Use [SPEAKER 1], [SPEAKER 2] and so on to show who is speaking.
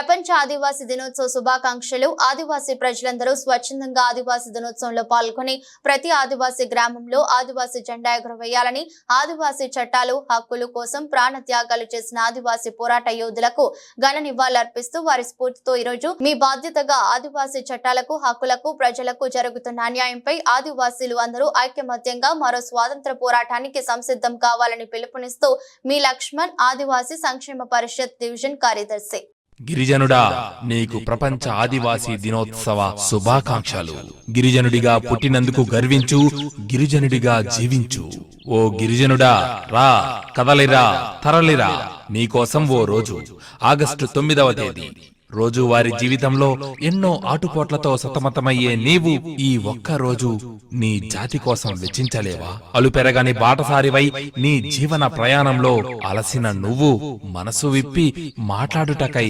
[SPEAKER 1] ప్రపంచ ఆదివాసీ దినోత్సవ శుభాకాంక్షలు. ఆదివాసీ ప్రజలందరూ స్వచ్ఛందంగా ఆదివాసీ దినోత్సవంలో పాల్గొని ప్రతి ఆదివాసీ గ్రామంలో ఆదివాసీ జెండా ఎగురవేయాలని ఆదివాసీ చట్టాలు హక్కులు కోసం ప్రాణ త్యాగాలు చేసిన ఆదివాసీ పోరాట యోధులకు ఘన నివాళులర్పిస్తూ వారి స్ఫూర్తితో ఈరోజు మీ బాధ్యతగా ఆదివాసీ చట్టాలకు హక్కులకు ప్రజలకు జరుగుతున్న అన్యాయంపై ఆదివాసీలు అందరూ ఐక్యమత్యంగా మరో స్వాతంత్ర పోరాటానికి సంసిద్ధం కావాలని పిలుపునిస్తూ మీ లక్ష్మణ్ ఆదివాసీ సంక్షేమ పరిషత్ డివిజన్ కార్యదర్శి.
[SPEAKER 2] గిరిజనుడా నీకు ప్రపంచ ఆదివాసీ దినోత్సవ శుభాకాంక్షలు. గిరిజనుడిగా పుట్టినందుకు గర్వించు గిరిజనుడిగా జీవించు. ఓ గిరిజనుడా రా కదలిరా తరలిరా నీకోసం ఓ రోజు ఆగస్టు తొమ్మిదవ తేదీ. రోజువారి జీవితంలో ఎన్నో ఆటుపోట్లతో సతమతమయ్యే నీవు ఈ ఒక్క రోజు నీ జాతి కోసం వెచ్చించలేవా? అలుపెరగని బాటసారివై నీ జీవన ప్రయాణంలో అలసిన నువ్వు మనసు విప్పి మాట్లాడుటకై